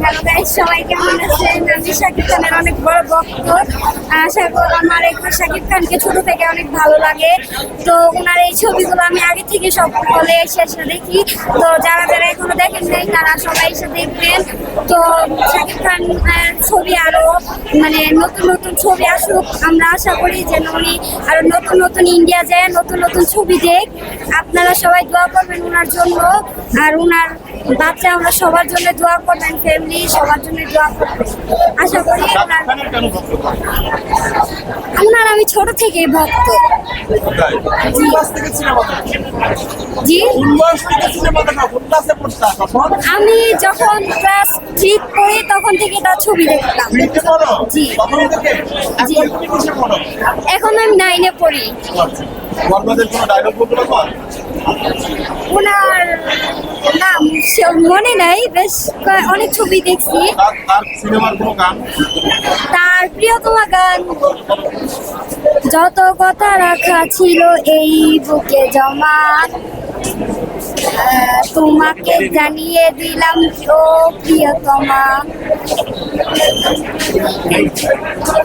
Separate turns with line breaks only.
Hello guys সবাই কেমন আছেন আমি শাকিব খানের অনেক বড় ভক্ত। আমার একটু শাকিব খানকে ছোট থেকে অনেক ভালো লাগে। তো ওনার এই ছবিগুলো আমি আগে থেকে সব হলে এসে এসে দেখি। তো যারা যারা এখনও দেখেন নাই, তারা সবাই এসে দেখবেন। তো শাকিব খান ছবি আরও মানে নতুন নতুন ছবি আসুক। আমরা আশা করি যে উনি আরও নতুন নতুন ইন্ডিয়া যায়, নতুন নতুন ছবি দেখ। আপনারা সবাই দোয়া করবেন ওনার জন্য। আর ওনার বাচ্চা আমরা সবার জন্য দোয়া করবেন ফ্যামিলি সবার জন্য দোয়া করবেন। আশা করি ওনার আমি ছোট থেকেই ভক্ত? জি? আমি যখন ক্লাস থ্রি পড়ি তখন থেকে তার ছবি দেখতাম। জি।
এখন
আমি নাইনে পড়ি।
আচ্ছা।
ওনার মনে নাই, বেশ অনেক ছবি দেখছি।
তার
প্রিয়তম গান, যত কথা রাখা ছিল এই বুকে জমা তোমাকে জানিয়ে দিলাম ও প্রিয়তমা।